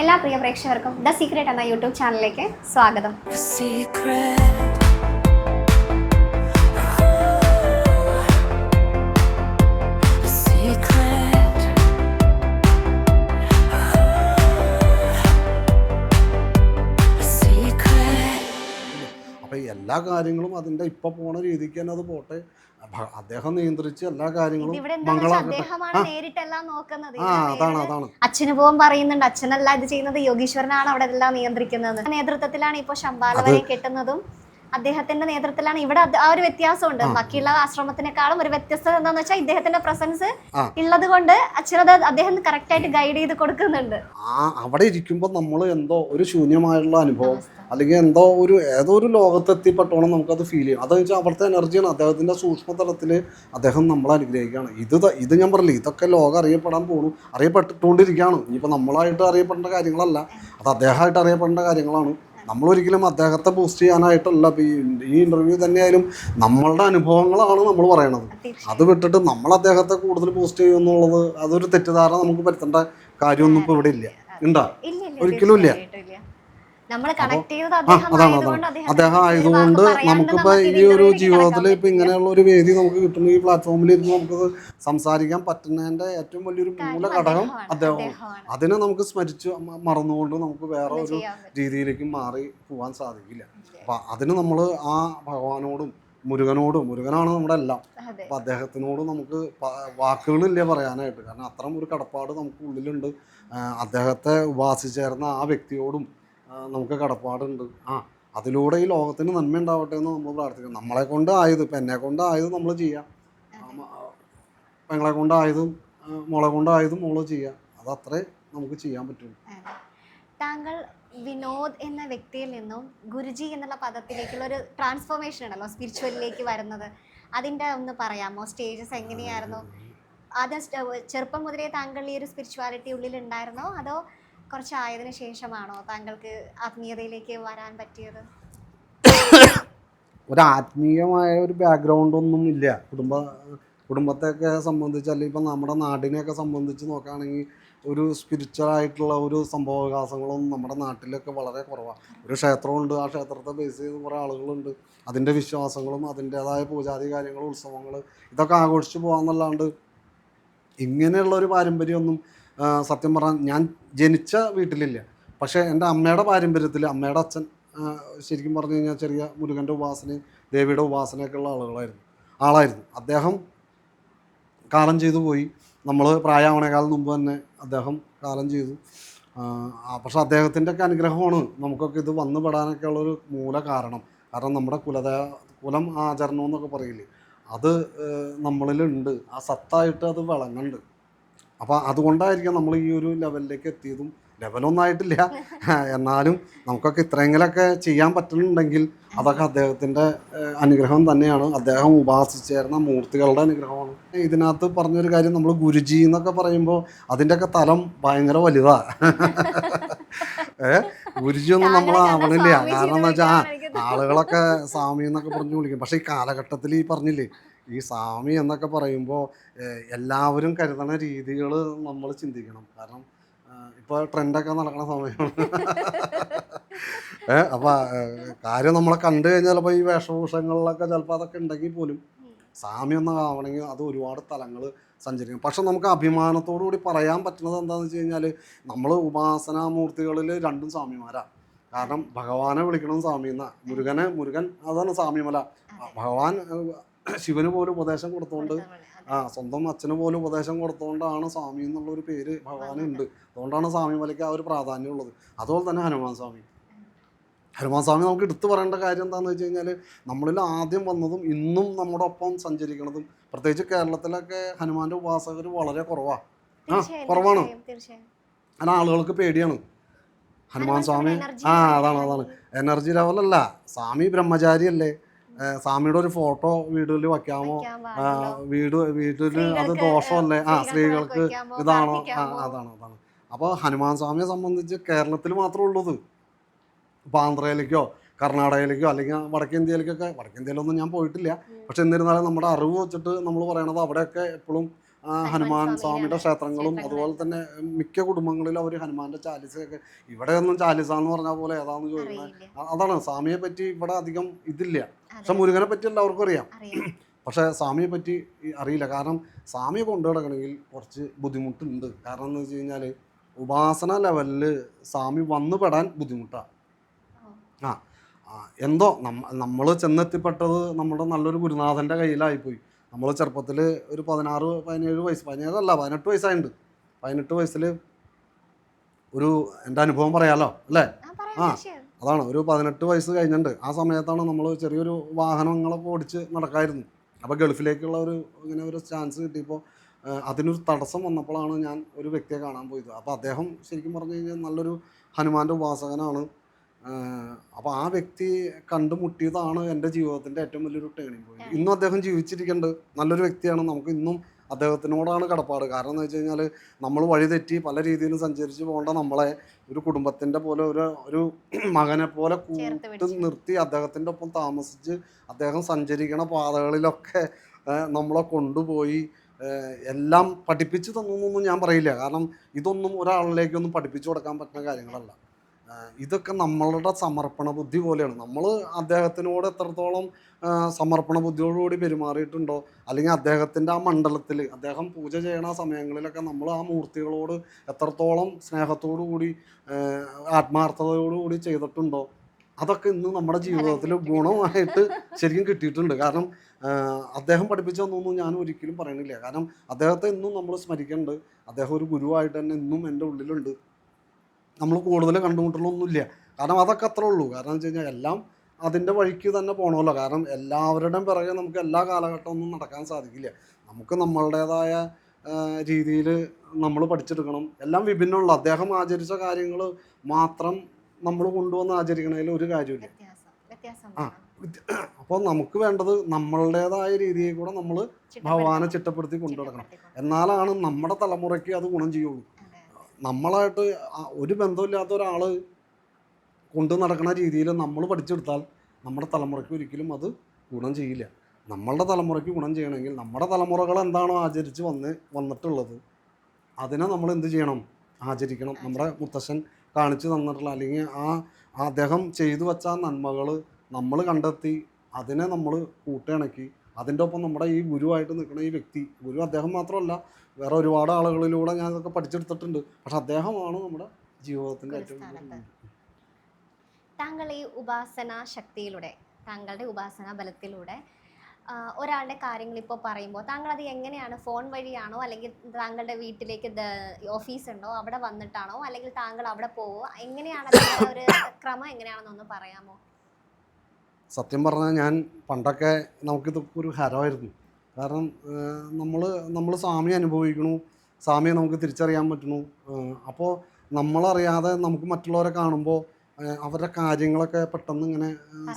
എല്ലാ പ്രിയ പ്രേക്ഷകർക്കും the secret എന്ന യൂട്യൂബ് ചാനലിലേക്ക് സ്വാഗതം. എല്ലാ കാര്യങ്ങളും അതിന്റെ ഇപ്പം പോണ രീതിക്ക് തന്നെ അത് പോട്ടെ. അദ്ദേഹം നിയന്ത്രിച്ച് എല്ലാ കാര്യങ്ങളും എന്താണെന്ന് അതാണ് അതാണ്. അച്ഛന് പോകാൻ പറയുന്നുണ്ട്. അച്ഛനല്ല ഇത് ചെയ്യുന്നത്. യോഗീശ്വരനാണ് അവിടെ എല്ലാം നിയന്ത്രിക്കുന്നത്. നേതൃത്വത്തിലാണ് ഇപ്പൊ ശമ്പാലവരെ കെട്ടുന്നതും അദ്ദേഹത്തിന്റെ നേതൃത്വത്തിലാണ് ഇവിടെ ആ ഒരു വ്യത്യാസമുണ്ട്. ബാക്കിയുള്ള ആശ്രമത്തിനേക്കാളും ഒരു വ്യത്യസ്തത എന്താന്ന് വെച്ചാൽ ഇദ്ദേഹത്തിന്റെ പ്രസൻസ്. ഉള്ളത് കൊണ്ട് അച്ഛനത് അദ്ദേഹം കറക്റ്റ് ആയിട്ട് ഗൈഡ് ചെയ്ത് കൊടുക്കുന്നുണ്ട്. ആ അവിടെ ഇരിക്കുമ്പോൾ നമ്മൾ എന്തോ ഒരു ശൂന്യമായുള്ള അനുഭവം. അല്ലെങ്കിൽ എന്തോ ഒരു ഏതോ ഒരു ലോകത്തെത്തിപ്പെട്ടോണം നമുക്കത് ഫീൽ ചെയ്യും. അതെന്ന് വെച്ചാൽ അവിടുത്തെ എനർജിയാണ് അദ്ദേഹത്തിന്റെ സൂക്ഷ്മതലത്തിൽ അദ്ദേഹം നമ്മളെ അനുഗ്രഹിക്കുകയാണ്. ഇത് ഇത് ഞാൻ പറഞ്ഞില്ല ഇതൊക്കെ ലോകം അറിയപ്പെടാൻ പോകുന്നു അറിയപ്പെട്ടുകൊണ്ടിരിക്കുകയാണ്. ഇനിയിപ്പോൾ നമ്മളായിട്ട് അറിയപ്പെടേണ്ട കാര്യങ്ങളല്ല. അത് അദ്ദേഹമായിട്ട് അറിയപ്പെടേണ്ട കാര്യങ്ങളാണ്. നമ്മളൊരിക്കലും അദ്ദേഹത്തെ ബൂസ്റ്റ് ചെയ്യാനായിട്ടല്ല. ഇപ്പോൾ ഈ ഇന്റർവ്യൂ തന്നെയായാലും നമ്മളുടെ അനുഭവങ്ങളാണ് നമ്മൾ പറയണത്. അത് വിട്ടിട്ട് നമ്മൾ അദ്ദേഹത്തെ കൂടുതൽ ബൂസ്റ്റ് ചെയ്യും എന്നുള്ളത് അതൊരു തെറ്റിദ്ധാരണ നമുക്ക് പറ്റേണ്ട കാര്യമൊന്നും ഇപ്പോൾ ഇവിടെ ഇല്ല. ഉണ്ടോ ഒരിക്കലും ഇല്ല. അതാണ് ആയതുകൊണ്ട് അതാണ് അദ്ദേഹം ആയതുകൊണ്ട് നമുക്കിപ്പോ ഈ ഒരു ജീവിതത്തിൽ ഇപ്പൊ ഇങ്ങനെയുള്ള ഒരു വേദി നമുക്ക് കിട്ടുന്ന ഈ പ്ലാറ്റ്ഫോമിൽ ഇരുന്ന് നമുക്ക് സംസാരിക്കാൻ പറ്റുന്നതിന്റെ ഏറ്റവും വലിയൊരു മൂല ഘടകം അദ്ദേഹമാണ്. അതിനെ നമുക്ക് സ്മരിച്ച് മറന്നുകൊണ്ട് നമുക്ക് വേറെ ഒരു രീതിയിലേക്ക് മാറി പോവാൻ സാധിക്കില്ല. അപ്പൊ അതിന് നമ്മൾ ആ ഭഗവാനോടും മുരുകനോടും മുരുകനാണ് നമ്മുടെ എല്ലാം. അപ്പൊ അദ്ദേഹത്തിനോട് നമുക്ക് വാക്കുകളില്ല പറയാനായിട്ട്. കാരണം അത്തരം ഒരു കടപ്പാട് നമുക്ക് ഉള്ളിലുണ്ട്. അദ്ദേഹത്തെ ഉപാസിച്ചേർന്ന ആ വ്യക്തിയോടും നമുക്ക് കടപ്പാടുണ്ട്. ആ അതിലൂടെ ഈ ലോകത്തിന് നന്മ ഉണ്ടാവട്ടെ എന്ന് നമ്മൾ പ്രാർത്ഥിക്കണം നമ്മളെ കൊണ്ട് ആയത് ഇപ്പം എന്നെ കൊണ്ട് ആയത് നമ്മൾ ചെയ്യാം. പെങ്ങളെ കൊണ്ടായതും മോളെ കൊണ്ട് ആയതും മോൾ ചെയ്യാം. അത്രേ നമുക്ക് ചെയ്യാൻ പറ്റും താങ്കൾ വിനോദ് എന്ന വ്യക്തിയിൽ നിന്നും ഗുരുജി എന്നുള്ള പദത്തിലേക്കുള്ള ഒരു ട്രാൻസ്ഫോർമേഷൻ ഉണ്ടല്ലോ സ്പിരിച്വലിലേക്ക് വരുന്നത്. അതിന്റെ ഒന്ന് പറയാമോ? സ്റ്റേജസ് എങ്ങനെയായിരുന്നു? ആദ്യം ചെറുപ്പം മുതലേ താങ്കൾ ഈ ഒരു സ്പിരിച്വാലിറ്റി ഉള്ളിൽ ഉണ്ടായിരുന്നോ അതോ കുറച്ച് ആയതിനു ശേഷമാണോ താങ്കൾക്ക് ആത്മീയതയിലേക്ക് വരാൻ പറ്റിയത്? ഒരു ആത്മീയമായ ഒരു ബാക്ക്ഗ്രൗണ്ട് ഒന്നും ഇല്ല. കുടുംബ കുടുംബത്തെയൊക്കെ സംബന്ധിച്ച് അല്ലെങ്കിൽ ഇപ്പം നമ്മുടെ നാടിനെയൊക്കെ സംബന്ധിച്ച് നോക്കുകയാണെങ്കിൽ ഒരു സ്പിരിച്വൽ ആയിട്ടുള്ള ഒരു സംഭവവികാസങ്ങളൊന്നും നമ്മുടെ നാട്ടിലൊക്കെ വളരെ കുറവാണ് ഒരു ക്ഷേത്രമുണ്ട്. ആ ക്ഷേത്രത്തെ ബേസ് ചെയ്ത് കുറേ ആളുകളുണ്ട്. അതിന്റെ വിശ്വാസങ്ങളും അതിന്റേതായ പൂജാതി കാര്യങ്ങൾ ഉത്സവങ്ങൾ ഇതൊക്കെ ആഘോഷിച്ച് പോകാമെന്നല്ലാണ്ട് ഇങ്ങനെയുള്ള ഒരു പാരമ്പര്യമൊന്നും സത്യം പറഞ്ഞാൽ ഞാൻ ജനിച്ച വീട്ടിലില്ല. പക്ഷേ എന്റെ അമ്മയുടെ പാരമ്പര്യത്തിൽ അമ്മയുടെ അച്ഛൻ ശരിക്കും പറഞ്ഞു കഴിഞ്ഞാൽ ചെറിയ മുരുകന്റെ ഉപാസനയും ദേവിയുടെ ഉപാസനയൊക്കെ ഉള്ള ആളുകളായിരുന്നു. ആളായിരുന്നു. അദ്ദേഹം കാലം ചെയ്തു പോയി. നമ്മൾ പ്രായമാവണേക്കാൾ മുമ്പ് തന്നെ അദ്ദേഹം കാലം ചെയ്തു. പക്ഷെ അദ്ദേഹത്തിന്റെ ഒക്കെ അനുഗ്രഹമാണ് നമുക്കൊക്കെ ഇത് വന്നു പെടാനൊക്കെ ഉള്ളൊരു മൂല കാരണം. കാരണം നമ്മുടെ കുലത കുലം ആചരണം എന്നൊക്കെ പറയില്ലേ? അത് നമ്മളിലുണ്ട്. ആ സത്തായിട്ട് അത് വിളങ്ങുന്നുണ്ട് അപ്പോൾ അതുകൊണ്ടായിരിക്കാം നമ്മൾ ഈ ഒരു ലെവലിലേക്ക് എത്തിയതും ലെവലൊന്നായിട്ടില്ല എന്നാലും നമുക്കൊക്കെ ഇത്രയെങ്കിലൊക്കെ ചെയ്യാൻ പറ്റുന്നുണ്ടെങ്കിൽ അതൊക്കെ അദ്ദേഹത്തിന്റെ അനുഗ്രഹം തന്നെയാണ്. അദ്ദേഹം ഉപാസിച്ചേർന്ന മൂർത്തികളുടെ അനുഗ്രഹമാണ്. ഇതിനകത്ത് പറഞ്ഞൊരു കാര്യം നമ്മൾ ഗുരുജി എന്നൊക്കെ പറയുമ്പോൾ അതിന്റെയൊക്കെ തലം ഭയങ്കര വലുതാ. ഏ ഗുരുജി ഒന്നും നമ്മൾ ആവണില്ല. കാരണം എന്ന് വെച്ചാൽ ആളുകളൊക്കെ സ്വാമി എന്നൊക്കെ പറഞ്ഞു വിളിക്കും. പക്ഷേ ഈ കാലഘട്ടത്തിൽ ഈ പറഞ്ഞില്ലേ ഈ സ്വാമി എന്നൊക്കെ പറയുമ്പോൾ എല്ലാവരും കരുതണ രീതികൾ നമ്മൾ ചിന്തിക്കണം. കാരണം ഇപ്പോൾ ട്രെൻഡൊക്കെ നടക്കുന്ന സമയമാണ്. ഏഹ് അപ്പം കാര്യം നമ്മളെ കണ്ടു കഴിഞ്ഞാൽ ചിലപ്പോൾ ഈ വേഷഭൂഷങ്ങളിലൊക്കെ ചിലപ്പോൾ അതൊക്കെ ഉണ്ടെങ്കിൽ പോലും സ്വാമി എന്ന് ആവണമെങ്കിൽ അത് ഒരുപാട് തലങ്ങൾ സഞ്ചരിക്കും പക്ഷെ നമുക്ക് അഭിമാനത്തോടു കൂടി പറയാൻ പറ്റുന്നത് എന്താണെന്ന് വെച്ച് കഴിഞ്ഞാൽ നമ്മൾ ഉപാസനാമൂർത്തികളിൽ രണ്ടും സ്വാമിമാരാണ് കാരണം ഭഗവാനെ വിളിക്കണം സ്വാമി എന്നാ. മുരുകനെ മുരുകൻ അതാണ് സ്വാമിമല. ഭഗവാൻ ശിവന് പോലും ഉപദേശം കൊടുത്തോണ്ട് ആ സ്വന്തം അച്ഛന് പോലും ഉപദേശം കൊടുത്തോണ്ടാണ് സ്വാമി എന്നുള്ള ഒരു പേര് ഭഗവാന് ഉണ്ട് അതുകൊണ്ടാണ് സ്വാമി മലയ്ക്ക് ആ ഒരു പ്രാധാന്യം ഉള്ളത്. അതുപോലെ തന്നെ ഹനുമാൻ സ്വാമി. ഹനുമാൻ സ്വാമി നമുക്ക് എടുത്തു പറയേണ്ട കാര്യം എന്താണെന്ന് വെച്ച് കഴിഞ്ഞാൽ നമ്മളിൽ ആദ്യം വന്നതും ഇന്നും നമ്മുടെ ഒപ്പം സഞ്ചരിക്കുന്നതും പ്രത്യേകിച്ച് കേരളത്തിലൊക്കെ ഹനുമാന്റെ ഉപാസകർ വളരെ കുറവാണ് ആ കുറവാണ്. കാരണം ആളുകൾക്ക് പേടിയാണ്. ഹനുമാൻ സ്വാമി ആ അതാണ് അതാണ്. എനർജി ലെവലല്ല സ്വാമി ബ്രഹ്മചാരിയല്ലേ? ഏ, സ്വാമിയുടെ ഒരു ഫോട്ടോ വീട്ടിൽ വെക്കാമോ? വീട് വീട്ടിൽ അത് ദോഷമല്ലേ ആ സ്ത്രീകൾക്ക് ഇതാണോ? ആ അതാണ് അതാണ്. അപ്പോൾ ഹനുമാൻ സ്വാമിയെ സംബന്ധിച്ച് കേരളത്തിൽ മാത്രമേ ഉള്ളത് ഇപ്പോൾ ആന്ധ്രയിലേക്കോ കർണാടകയിലേക്കോ അല്ലെങ്കിൽ വടക്കേന്ത്യയിലേക്കൊക്കെ വടക്കേന്ത്യയിലൊന്നും ഞാൻ പോയിട്ടില്ല. പക്ഷെ എന്നിരുന്നാലും നമ്മുടെ അറിവ് വെച്ചിട്ട് നമ്മൾ പറയണത് അവിടെയൊക്കെ എപ്പോഴും ഹനുമാൻ സ്വാമിയുടെ ക്ഷേത്രങ്ങളും അതുപോലെ തന്നെ മിക്ക കുടുംബങ്ങളിലും അവർ ഹനുമാന്റെ ചാലിസയൊക്കെ ഇവിടെയൊന്നും ചാലിസ എന്ന് പറഞ്ഞ പോലെ ഏതാന്ന് ചോദിക്കുന്നത് അതാണ് സ്വാമിയെ പറ്റി ഇവിടെ അധികം ഇതില്ല. പക്ഷെ മുരുകനെ പറ്റി എല്ലാവർക്കും അറിയാം. പക്ഷെ സ്വാമിയെ പറ്റി അറിയില്ല. കാരണം സ്വാമിയെ കൊണ്ടു നടക്കണമെങ്കിൽ കുറച്ച് ബുദ്ധിമുട്ടുണ്ട്. കാരണം എന്ന് വെച്ച് കഴിഞ്ഞാൽ ഉപാസന ലെവലിൽ സ്വാമി വന്നു പെടാൻ ബുദ്ധിമുട്ടാണ് ആ ആ, എന്തോ നമ്മൾ ചെന്നെത്തിപ്പെട്ടത് നമ്മുടെ നല്ലൊരു ഗുരുനാഥന്റെ കയ്യിലായിപ്പോയി. നമ്മൾ ചെറുപ്പത്തിൽ ഒരു പതിനാറ് പതിനേഴ് വയസ്സ് പതിനേഴല്ല പതിനെട്ട് വയസ്സായിട്ടുണ്ട് പതിനെട്ട് വയസ്സിൽ ഒരു എന്റെ അനുഭവം പറയാലോ അല്ലേ? ആ അതാണ് ഒരു പതിനെട്ട് വയസ്സ് കഴിഞ്ഞിട്ടുണ്ട് ആ സമയത്താണ് നമ്മൾ ചെറിയൊരു വാഹനങ്ങളൊക്കെ ഓടിച്ച് നടക്കായിരുന്നു. അപ്പോൾ ഗൾഫിലേക്കുള്ള ഒരു ഇങ്ങനെ ഒരു ചാൻസ് കിട്ടിയപ്പോൾ അതിനൊരു തടസ്സം വന്നപ്പോഴാണ് ഞാൻ ഒരു വ്യക്തിയെ കാണാൻ പോയത്. അപ്പോൾ അദ്ദേഹം ശരിക്കും പറഞ്ഞു കഴിഞ്ഞാൽ നല്ലൊരു ഹനുമാന്റെ ഉപാസകനാണ്. അപ്പോൾ ആ വ്യക്തി കണ്ടുമുട്ടിയതാണ് എന്റെ ജീവിതത്തിന്റെ ഏറ്റവും വലിയൊരു ടേണിംഗ് പോയിന്റ് ഇന്നും അദ്ദേഹം ജീവിച്ചിരിക്കേണ്ടത് നല്ലൊരു വ്യക്തിയാണ്. നമുക്ക് ഇന്നും അദ്ദേഹത്തിനോടാണ് കടപ്പാട്. കാരണം എന്ന് വെച്ച് കഴിഞ്ഞാൽ നമ്മൾ വഴിതെറ്റി പല രീതിയിലും സഞ്ചരിച്ച് പോകേണ്ട നമ്മളെ ഒരു കുടുംബത്തിന്റെ പോലെ ഒരു ഒരു മകനെ പോലെ കൂട്ടി നിർത്തി അദ്ദേഹത്തിന്റെ ഒപ്പം താമസിച്ച് അദ്ദേഹം സഞ്ചരിക്കണ പാതകളിലൊക്കെ നമ്മളെ കൊണ്ടുപോയി എല്ലാം പഠിപ്പിച്ചു തന്നൊന്നും ഞാൻ പറയില്ല. കാരണം ഇതൊന്നും ഒരാളിലേക്കൊന്നും പഠിപ്പിച്ചു കൊടുക്കാൻ പറ്റുന്ന കാര്യങ്ങളല്ല. ഇതൊക്കെ നമ്മളുടെ സമർപ്പണ ബുദ്ധി പോലെയാണ്. നമ്മൾ അദ്ദേഹത്തിനോട് എത്രത്തോളം സമർപ്പണ ബുദ്ധിയോടുകൂടി പെരുമാറിയിട്ടുണ്ടോ? അല്ലെങ്കിൽ അദ്ദേഹത്തിന്റെ ആ മണ്ഡലത്തിൽ അദ്ദേഹം പൂജ ചെയ്യണ സമയങ്ങളിലൊക്കെ നമ്മൾ ആ മൂർത്തികളോട് എത്രത്തോളം സ്നേഹത്തോടു കൂടി ആത്മാർത്ഥതയോടുകൂടി കൂടി ചെയ്തിട്ടുണ്ടോ? അതൊക്കെ ഇന്ന് നമ്മുടെ ജീവിതത്തിൽ ഗുണമായിട്ട് ശരിക്കും കിട്ടിയിട്ടുണ്ട്. കാരണം അദ്ദേഹം അദ്ദേഹം പഠിപ്പിച്ചതൊന്നും ഞാൻ ഒരിക്കലും പറയണില്ല കാരണം അദ്ദേഹത്തെ ഇന്നും നമ്മൾ സ്മരിക്കുന്നുണ്ട് അദ്ദേഹം ഒരു ഗുരുവായിട്ട് തന്നെ ഇന്നും എന്റെ ഉള്ളിലുണ്ട്. നമ്മൾ കൂടുതൽ കണ്ടുമുട്ടലൊന്നുമില്ല. കാരണം അതൊക്കെ അത്രേ ഉള്ളൂ. കാരണം വെച്ച് കഴിഞ്ഞാൽ എല്ലാം അതിന്റെ വഴിക്ക് തന്നെ പോകണമല്ലോ കാരണം എല്ലാവരുടെയും പിറകെ നമുക്ക് എല്ലാ കാലഘട്ടമൊന്നും നടക്കാൻ സാധിക്കില്ല. നമുക്ക് നമ്മളുടേതായ രീതിയിൽ നമ്മൾ പഠിച്ചെടുക്കണം. എല്ലാം വിഭിന്നമുള്ള. അദ്ദേഹം ആചരിച്ച കാര്യങ്ങൾ മാത്രം നമ്മൾ കൊണ്ടുവന്ന് ആചരിക്കണതിൽ ഒരു കാര്യമില്ല ആ. അപ്പോൾ നമുക്ക് വേണ്ടത് നമ്മളുടേതായ രീതിയിൽ കൂടെ നമ്മൾ ഭഗവാനെ ചിട്ടപ്പെടുത്തി കൊണ്ടു നടക്കണം എന്നാലാണ് നമ്മുടെ തലമുറയ്ക്ക് അത് ഗുണം ചെയ്യുള്ളൂ. നമ്മളായിട്ട് ഒരു ബന്ധമില്ലാത്ത ഒരാൾ കൊണ്ടു നടക്കുന്ന രീതിയിൽ നമ്മൾ പഠിച്ചെടുത്താൽ നമ്മുടെ തലമുറയ്ക്ക് ഒരിക്കലും അത് ഗുണം ചെയ്യില്ല. നമ്മളുടെ തലമുറയ്ക്ക് ഗുണം ചെയ്യണമെങ്കിൽ നമ്മുടെ തലമുറകൾ എന്താണോ ആചരിച്ച് വന്ന് വന്നിട്ടുള്ളത് അതിനെ നമ്മൾ എന്ത് ചെയ്യണം? ആചരിക്കണം. നമ്മുടെ മുത്തശ്ശൻ കാണിച്ചു തന്നിട്ടുള്ള അല്ലെങ്കിൽ ആ അദ്ദേഹം ചെയ്തു വെച്ച നന്മകൾ നമ്മൾ കണ്ടെത്തി അതിനെ നമ്മൾ കൂട്ടിണക്കി അതിന്റെ ഒപ്പം നമ്മുടെ ഈ ഗുരുവായിട്ട് നിൽക്കുന്ന ഈ വ്യക്തി ഗുരു അദ്ദേഹം മാത്രമല്ല വേറെ ഒരുപാട് ആളുകളിലൂടെ ഞാൻ ഇതൊക്കെ പഠിച്ചെടുത്തിട്ടുണ്ട്. പക്ഷെ അദ്ദേഹമാണ് നമ്മുടെ ജീവിതത്തിന്റെ ഏറ്റവും. താങ്കൾ ഈ ഉപാസന ശക്തിയിലൂടെ താങ്കളുടെ ഉപാസന ബലത്തിലൂടെ ഒരാളുടെ കാര്യങ്ങൾ ഇപ്പോൾ പറയുമ്പോൾ താങ്കൾ അത് എങ്ങനെയാണ്? ഫോൺ വഴിയാണോ? അല്ലെങ്കിൽ താങ്കളുടെ വീട്ടിലേക്ക് ഓഫീസ് ഉണ്ടോ അവിടെ വന്നിട്ടാണോ? അല്ലെങ്കിൽ താങ്കൾ അവിടെ പോവോ എങ്ങനെയാണ് ഒരു ക്രമം എങ്ങനെയാണെന്നൊന്ന് പറയാമോ? സത്യം പറഞ്ഞാൽ ഞാൻ പണ്ടൊക്കെ നമുക്കിതൊക്കെ ഒരു ഹരമായിരുന്നു. കാരണം നമ്മൾ നമ്മൾ സ്വാമിയെ അനുഭവിക്കണു സ്വാമിയെ നമുക്ക് തിരിച്ചറിയാൻ പറ്റണു അപ്പോൾ നമ്മളറിയാതെ നമുക്ക് മറ്റുള്ളവരെ കാണുമ്പോൾ അവരുടെ കാര്യങ്ങളൊക്കെ പെട്ടെന്ന് ഇങ്ങനെ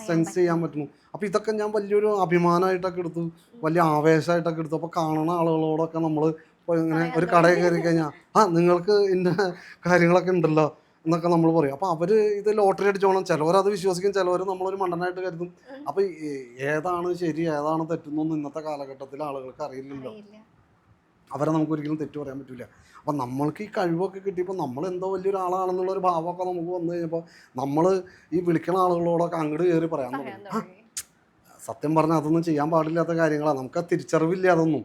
സെൻസ് ചെയ്യാൻ പറ്റുന്നു. അപ്പോൾ ഇതൊക്കെ ഞാൻ വലിയൊരു അഭിമാനമായിട്ടൊക്കെ എടുത്തു. വലിയ ആവേശമായിട്ടൊക്കെ എടുത്തു. അപ്പോൾ കാണുന്ന ആളുകളോടൊക്കെ നമ്മൾ ഇപ്പോൾ ഇങ്ങനെ ഒരു കടയിൽ കയറി കഴിഞ്ഞാൽ ആ നിങ്ങൾക്ക് ഇന്ന കാര്യങ്ങളൊക്കെ ഉണ്ടല്ലോ. എന്നൊക്കെ നമ്മൾ പറയും. അപ്പോൾ അവർ ഇത് ലോട്ടറി അടിച്ചോണം ചിലവരത് വിശ്വസിക്കും ചിലവർ നമ്മളൊരു മണ്ടനായിട്ട് കരുതും. അപ്പോൾ ഏതാണ് ശരി ഏതാണ് തെറ്റുന്നൊന്നും ഇന്നത്തെ കാലഘട്ടത്തിൽ ആളുകൾക്ക് അറിയില്ലല്ലോ. അറിയില്ല. അവരെ നമുക്ക് ഒരിക്കലും തെറ്റു പറയാൻ പറ്റില്ല അപ്പം നമ്മൾക്ക് ഈ കഴിവൊക്കെ കിട്ടിയപ്പോൾ നമ്മൾ എന്തോ വലിയൊരാളാണെന്നുള്ള ഒരു ഭാവമൊക്കെ നമുക്ക് വന്നു കഴിഞ്ഞപ്പോൾ നമ്മൾ ഈ വിളിക്കുന്ന ആളുകളോടൊക്കെ അങ്ങോട്ട് കയറി പറയാൻ പറയാൻ തുടങ്ങി. സത്യം പറഞ്ഞാൽ അതൊന്നും ചെയ്യാൻ പാടില്ലാത്ത കാര്യങ്ങളാണ് നമുക്ക് ആ തിരിച്ചറിവില്ല അതൊന്നും.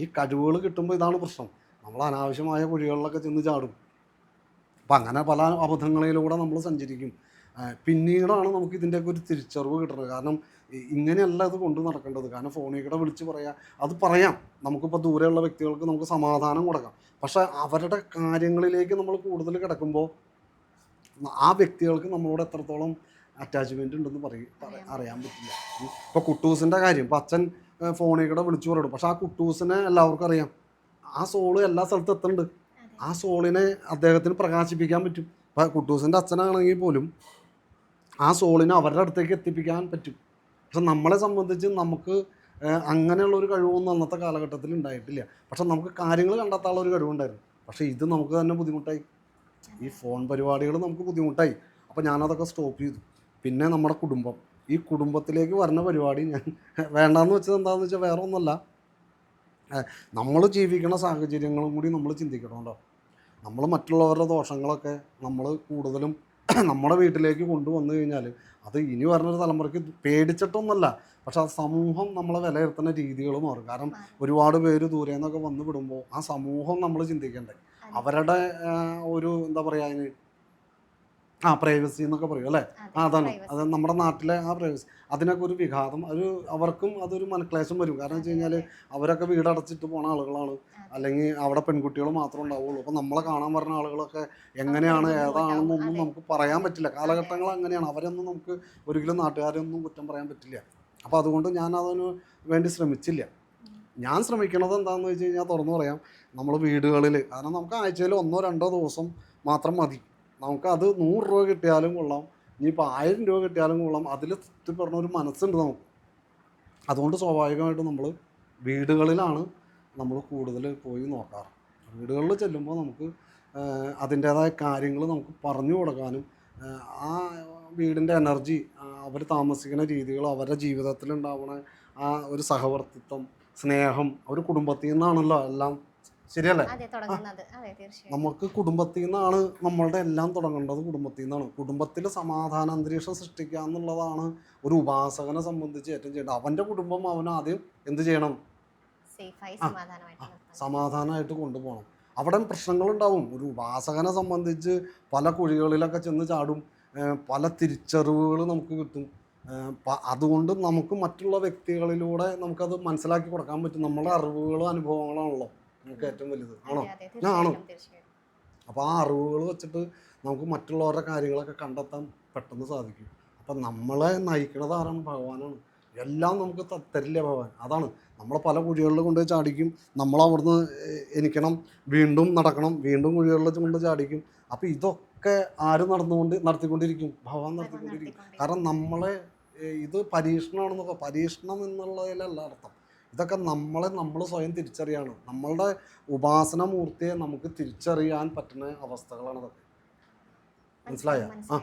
ഈ കഴിവുകൾ കിട്ടുമ്പോൾ ഇതാണ് പ്രശ്നം. നമ്മൾ അനാവശ്യമായ കുഴികളിലൊക്കെ ചെന്ന് ചാടും. അപ്പം അങ്ങനെ പല അബദ്ധങ്ങളിലൂടെ നമ്മൾ സഞ്ചരിക്കും. പിന്നീടാണ് നമുക്ക് ഇതിന്റെയൊക്കെ ഒരു തിരിച്ചറിവ് കിട്ടുന്നത്. കാരണം ഇങ്ങനെയല്ല അത് കൊണ്ട് നടക്കേണ്ടത്. കാരണം ഫോണിൽ കൂടെ വിളിച്ച് പറയാം അത് പറയാം. നമുക്കിപ്പോൾ ദൂരെയുള്ള വ്യക്തികൾക്ക് നമുക്ക് സമാധാനം കൊടുക്കാം. പക്ഷേ അവരുടെ കാര്യങ്ങളിലേക്ക് നമ്മൾ കൂടുതൽ കിടക്കുമ്പോൾ ആ വ്യക്തികൾക്ക് നമ്മളോട് എത്രത്തോളം അറ്റാച്ച്മെന്റ് ഉണ്ടെന്ന് പറയും അറിയാൻ പറ്റില്ല. ഇപ്പോൾ കുട്ടൂസിന്റെ കാര്യം. ഇപ്പോൾ അച്ഛൻ ഫോണിൽ കൂടെ വിളിച്ചു പറയും. പക്ഷെ ആ കുട്ടൂസിനെ എല്ലാവർക്കും അറിയാം. ആ സോൾ എല്ലാ സ്ഥലത്തും എത്തുന്നുണ്ട് ആ സോളിനെ അദ്ദേഹത്തിന് പ്രകാശിപ്പിക്കാൻ പറ്റും. ഇപ്പം കുട്ടൂസിന്റെ അച്ഛനാണെങ്കിൽ പോലും ആ സോളിനെ അവരുടെ അടുത്തേക്ക് എത്തിപ്പിക്കാൻ പറ്റും. പക്ഷെ നമ്മളെ സംബന്ധിച്ച് നമുക്ക് അങ്ങനെയുള്ള ഒരു കഴിവൊന്നും അന്നത്തെ കാലഘട്ടത്തിൽ ഉണ്ടായിട്ടില്ല. പക്ഷെ നമുക്ക് കാര്യങ്ങൾ കണ്ടെത്താനുള്ള ഒരു കഴിവുണ്ടായിരുന്നു. പക്ഷേ ഇത് നമുക്ക് തന്നെ ബുദ്ധിമുട്ടായി. ഈ ഫോൺ പരിപാടികൾ നമുക്ക് ബുദ്ധിമുട്ടായി. അപ്പോൾ ഞാനതൊക്കെ സ്റ്റോപ്പ് ചെയ്തു. പിന്നെ നമ്മുടെ കുടുംബം. ഈ കുടുംബത്തിലേക്ക് വരുന്ന പരിപാടി ഞാൻ വേണ്ടാന്ന് വെച്ചത് എന്താണെന്ന് വെച്ചാൽ വേറെ ഒന്നുമല്ല നമ്മൾ ജീവിക്കുന്ന സാഹചര്യങ്ങളും കൂടി നമ്മൾ ചിന്തിക്കണമല്ലോ നമ്മൾ മറ്റുള്ളവരുടെ ദോഷങ്ങളൊക്കെ നമ്മൾ കൂടുതലും നമ്മുടെ വീട്ടിലേക്ക് കൊണ്ടുവന്നു കഴിഞ്ഞാൽ അത് ഇനി വരുന്നൊരു തലമുറയ്ക്ക് പേടിച്ചിട്ടൊന്നുമല്ല പക്ഷെ ആ സമൂഹം നമ്മളെ വിലയിരുത്തുന്ന രീതികൾ മാറും. കാരണം ഒരുപാട് പേര് ദൂരെ നിന്നൊക്കെ വന്ന് വിടുമ്പോൾ ആ സമൂഹം നമ്മൾ ചിന്തിക്കണ്ടേ? അവരുടെ ഒരു എന്താ പറയുക അതിന് ആ പ്രൈവസി എന്നൊക്കെ പറയും അല്ലേ? ആ അതാണ്. അത് നമ്മുടെ നാട്ടിലെ ആ പ്രൈവസി അതിനൊക്കെ ഒരു വിഘാതം ഒരു അവർക്കും അതൊരു മനക്ലേശം വരും. കാരണം വെച്ച് കഴിഞ്ഞാൽ അവരൊക്കെ വീടടച്ചിട്ട് പോണ ആളുകളാണ്. അല്ലെങ്കിൽ അവിടെ പെൺകുട്ടികൾ മാത്രമേ ഉണ്ടാവുള്ളൂ. അപ്പം നമ്മളെ കാണാൻ വരുന്ന ആളുകളൊക്കെ എങ്ങനെയാണ് ഏതാണെന്നൊന്നും നമുക്ക് പറയാൻ പറ്റില്ല. കാലഘട്ടങ്ങൾ അങ്ങനെയാണ്. അവരൊന്നും നമുക്ക് ഒരിക്കലും നാട്ടുകാരൊന്നും കുറ്റം പറയാൻ പറ്റില്ല. അപ്പോൾ അതുകൊണ്ട് ഞാൻ അതിന് വേണ്ടി ശ്രമിച്ചില്ല. ഞാൻ ശ്രമിക്കണത് എന്താണെന്ന് വെച്ച് കഴിഞ്ഞാൽ തുറന്നു പറയാം. നമ്മൾ വീടുകളിൽ കാരണം നമുക്ക് ആഴ്ചയിൽ ഒന്നോ രണ്ടോ ദിവസം മാത്രം മതി. നമുക്ക് അത് നൂറ് രൂപ കിട്ടിയാലും കൊള്ളാം. ഇനിയിപ്പോൾ ആയിരം രൂപ കിട്ടിയാലും കൊള്ളാം. അതിൽ തൃപ്തിപ്പെടുന്ന ഒരു മനസ്സുണ്ട് നമുക്ക്. അതുകൊണ്ട് സ്വാഭാവികമായിട്ടും നമ്മൾ വീടുകളിലാണ് നമ്മൾ കൂടുതൽ പോയി നോക്കാറ്. വീടുകളിൽ ചെല്ലുമ്പോൾ നമുക്ക് അതിന്റേതായ കാര്യങ്ങൾ നമുക്ക് പറഞ്ഞു കൊടുക്കാനും ആ, വീടിന്റെ എനർജി അവർ താമസിക്കുന്ന രീതികൾ അവരുടെ ജീവിതത്തിൽ ഉണ്ടാവുന്ന ആ ഒരു സഹവർത്തിത്വം സ്നേഹം ഒരു കുടുംബത്തിൽ നിന്നാണല്ലോ എല്ലാം ശരിയല്ലേ? നമുക്ക് കുടുംബത്തിൽ നിന്നാണ് നമ്മളുടെ എല്ലാം തുടങ്ങേണ്ടത് കുടുംബത്തിൽ നിന്നാണ് കുടുംബത്തിൽ സമാധാന അന്തരീക്ഷം സൃഷ്ടിക്കുക എന്നുള്ളതാണ് ഒരു ഉപാസകനെ സംബന്ധിച്ച് ഏറ്റവും ചെയ്യേണ്ടത്. അവന്റെ കുടുംബം അവൻ ആദ്യം എന്ത് ചെയ്യണം. സമാധാനമായിട്ട് കൊണ്ടുപോകണം. അവിടെ പ്രശ്നങ്ങളുണ്ടാവും. ഒരു ഉപാസകനെ സംബന്ധിച്ച് പല കുഴികളിലൊക്കെ ചെന്ന് ചാടും. പല തിരിച്ചറിവുകൾ നമുക്ക് കിട്ടും. അതുകൊണ്ട് നമുക്ക് മറ്റുള്ള വ്യക്തികളിലൂടെ നമുക്കത് മനസ്സിലാക്കി കൊടുക്കാൻ പറ്റും. നമ്മുടെ അറിവുകളും അനുഭവങ്ങളാണല്ലോ നമുക്ക് ഏറ്റവും വലുത്. ആണോ? അതെ ആണോ? അപ്പോൾ ആ അറിവുകൾ വെച്ചിട്ട് നമുക്ക് മറ്റുള്ളവരുടെ കാര്യങ്ങളൊക്കെ കണ്ടെത്താൻ പെട്ടെന്ന് സാധിക്കും. അപ്പം നമ്മളെ നയിക്കുന്നത് ആരാണ്? ഭഗവാനാണ്. എല്ലാം നമുക്ക് തരില്ല ഭഗവാൻ? അതാണ്. നമ്മളെ പല കുഴികളിൽ കൊണ്ട് ചാടിക്കും. നമ്മൾ അവിടുന്ന് എനിക്കണം വീണ്ടും നടക്കണം വീണ്ടും കുഴികളിൽ കൊണ്ട് ചാടിക്കും. അപ്പോൾ ഇതൊക്കെ ആര് നടന്നുകൊണ്ട് നടത്തിക്കൊണ്ടിരിക്കും? ഭഗവാൻ നടത്തിക്കൊണ്ടിരിക്കും. കാരണം നമ്മളെ ഇത് പരീക്ഷണമാണെന്നൊക്കെ പരീക്ഷണം എന്നുള്ളതിലല്ല അർത്ഥം. ഇതൊക്കെ നമ്മളെ നമ്മൾ സ്വയം തിരിച്ചറിയാണ്. നമ്മളുടെ ഉപാസന മൂർത്തിയെ നമുക്ക് തിരിച്ചറിയാൻ പറ്റുന്ന അവസ്ഥകളാണ് അതൊക്കെ. മനസ്സിലായ? ആ.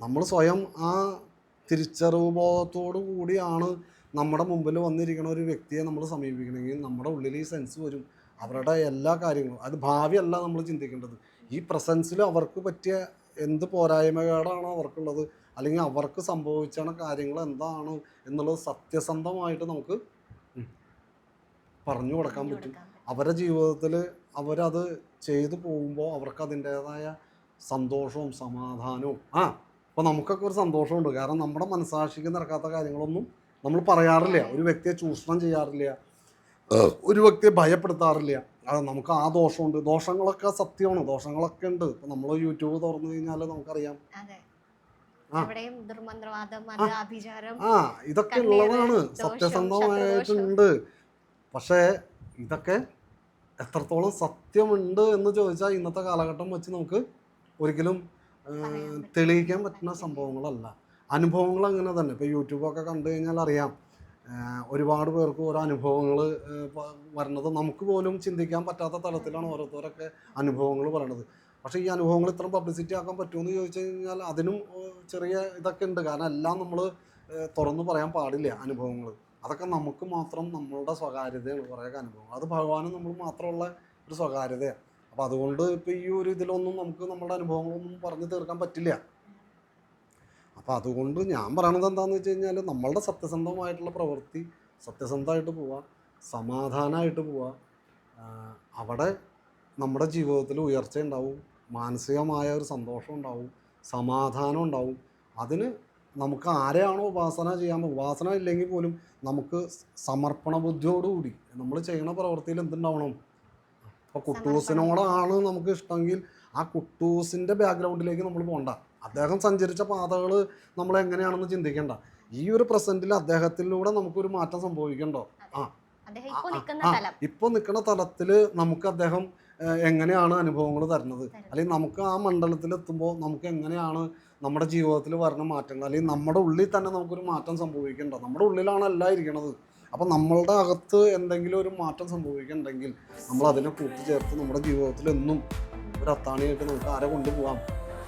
നമ്മൾ സ്വയം ആ തിരിച്ചറിവ് ബോധത്തോടു കൂടിയാണ് നമ്മുടെ മുമ്പിൽ വന്നിരിക്കുന്ന ഒരു വ്യക്തിയെ നമ്മൾ സമീപിക്കണമെങ്കിൽ നമ്മുടെ ഉള്ളിൽ ഈ സെൻസ് വരും. അവരുടെ എല്ലാ കാര്യങ്ങളും. അത് ഭാവിയല്ല നമ്മൾ ചിന്തിക്കേണ്ടത്. ഈ പ്രസൻസിൽ അവർക്ക് പറ്റിയ എന്ത് പോരായ്മകളാണ് അവർക്കുള്ളത് അല്ലെങ്കിൽ അവർക്ക് സംഭവിച്ച കാര്യങ്ങൾ എന്താണ് എന്നുള്ളത് സത്യസന്ധമായിട്ട് നമുക്ക് പറഞ്ഞു കൊടുക്കാൻ പറ്റും. അവരുടെ ജീവിതത്തിൽ അവരത് ചെയ്തു പോകുമ്പോൾ അവർക്ക് അതിന്റേതായ സന്തോഷവും സമാധാനവും. ആ അപ്പോൾ നമുക്കൊക്കെ ഒരു സന്തോഷമുണ്ട്. കാരണം നമ്മുടെ മനസ്സാക്ഷിക്ക് നടക്കാത്ത കാര്യങ്ങളൊന്നും നമ്മൾ പറയാറില്ല. ഒരു വ്യക്തിയെ ചൂഷണം ചെയ്യാറില്ല. ഒരു വ്യക്തിയെ ഭയപ്പെടുത്താറില്ല. അത് നമുക്ക് ആ ദോഷമുണ്ട്. ദോഷങ്ങളൊക്കെ സത്യമാണ്. ദോഷങ്ങളൊക്കെ ഉണ്ട്. ഇപ്പം നമ്മൾ യൂട്യൂബ് തുറന്നു കഴിഞ്ഞാൽ നമുക്കറിയാം. അതെ. ആ. ഇതൊക്കെ ഉള്ളതാണ്. സത്യസന്ധമായിട്ടുണ്ട് പക്ഷേ ഇതൊക്കെ എത്രത്തോളം സത്യമുണ്ട് എന്ന് ചോദിച്ചാൽ ഇന്നത്തെ കാലഘട്ടം വെച്ച് നമുക്ക് ഒരിക്കലും. തെളിയിക്കാൻ പറ്റുന്ന സംഭവങ്ങളല്ല. അനുഭവങ്ങൾ അങ്ങനെ തന്നെ. ഇപ്പോൾ യൂട്യൂബൊക്കെ കണ്ടു കഴിഞ്ഞാൽ അറിയാം ഒരുപാട് പേർക്ക് ഓരോ അനുഭവങ്ങൾ വരണത് നമുക്ക് പോലും ചിന്തിക്കാൻ പറ്റാത്ത തലത്തിലാണ് ഓരോരുത്തരൊക്കെ അനുഭവങ്ങൾ പറയണത്. പക്ഷേ ഈ അനുഭവങ്ങൾ ഇത്ര പബ്ലിസിറ്റി ആക്കാൻ പറ്റുമെന്ന് ചോദിച്ചു കഴിഞ്ഞാൽ അതിനും ചെറിയ ഇതൊക്കെ ഉണ്ട്. കാരണം എല്ലാം നമ്മൾ തുറന്നു പറയാൻ പാടില്ല അനുഭവങ്ങൾ. അതൊക്കെ നമുക്ക് മാത്രം നമ്മളുടെ സ്വകാര്യതയാണ് കുറേ അനുഭവങ്ങൾ. അത് ഭഗവാനും നമ്മൾ മാത്രമുള്ള ഒരു സ്വകാര്യതയാണ്. അപ്പോൾ അതുകൊണ്ട് ഇപ്പോൾ ഈ ഒരു ഇതിലൊന്നും നമുക്ക് നമ്മുടെ അനുഭവങ്ങളൊന്നും പറഞ്ഞു തീർക്കാൻ പറ്റില്ല. അപ്പോൾ അതുകൊണ്ട് ഞാൻ പറയണത് എന്താണെന്ന് വെച്ച് കഴിഞ്ഞാൽ നമ്മളുടെ സത്യസന്ധമായിട്ടുള്ള പ്രവൃത്തി സത്യസന്ധമായിട്ട് പോവുക സമാധാനമായിട്ട് പോവുക അവിടെ നമ്മുടെ ജീവിതത്തിൽ ഉയർച്ച ഉണ്ടാവും മാനസികമായ ഒരു സന്തോഷം ഉണ്ടാവും സമാധാനം ഉണ്ടാവും അതിന് നമുക്ക് ആരെയാണോ ഉപാസന ചെയ്യാൻ ഉപാസന ഇല്ലെങ്കിൽ പോലും നമുക്ക് സമർപ്പണ ബുദ്ധിയോടുകൂടി നമ്മൾ ചെയ്യണ പ്രവൃത്തിയിൽ എന്തുണ്ടാവണം? അപ്പോൾ കുട്ടൂസിനോടാണ് നമുക്ക് ഇഷ്ടമെങ്കിൽ ആ കുട്ടൂസിന്റെ ബാക്ക്ഗ്രൗണ്ടിലേക്ക് നമ്മൾ പോകണ്ട അദ്ദേഹം സഞ്ചരിച്ച പാതകൾ നമ്മൾ എങ്ങനെയാണെന്ന് ചിന്തിക്കേണ്ട. ഈ ഒരു പ്രസന്റിൽ അദ്ദേഹത്തിലൂടെ നമുക്കൊരു മാറ്റം സംഭവിക്കണ്ടോ? ആ. ഇപ്പോൾ നിൽക്കുന്ന തലത്തിൽ നമുക്ക് അദ്ദേഹം എങ്ങനെയാണ് അനുഭവങ്ങൾ തരുന്നത്. അല്ലെങ്കിൽ നമുക്ക് ആ മണ്ഡലത്തിൽ എത്തുമ്പോൾ നമുക്ക് എങ്ങനെയാണ് നമ്മുടെ ജീവിതത്തിൽ വരുന്ന മാറ്റങ്ങൾ? അല്ലെങ്കിൽ നമ്മുടെ ഉള്ളിൽ തന്നെ നമുക്കൊരു മാറ്റം സംഭവിക്കേണ്ട നമ്മുടെ ഉള്ളിലാണ് എല്ലാം ഇരിക്കണത്. അപ്പം നമ്മളുടെ അകത്ത് എന്തെങ്കിലും ഒരു മാറ്റം സംഭവിക്കുന്നുണ്ടെങ്കിൽ നമ്മൾ അതിനെ കൂട്ടിച്ചേർത്ത് നമ്മുടെ ജീവിതത്തിൽ എന്നും ഒരു അത്താണിയായിട്ട് നമുക്ക് ആരെ കൊണ്ടുപോകാം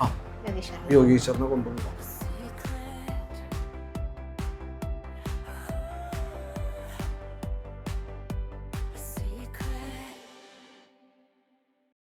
ആ യോഗീശ്വരനെ. കൊണ്ടുപോകാം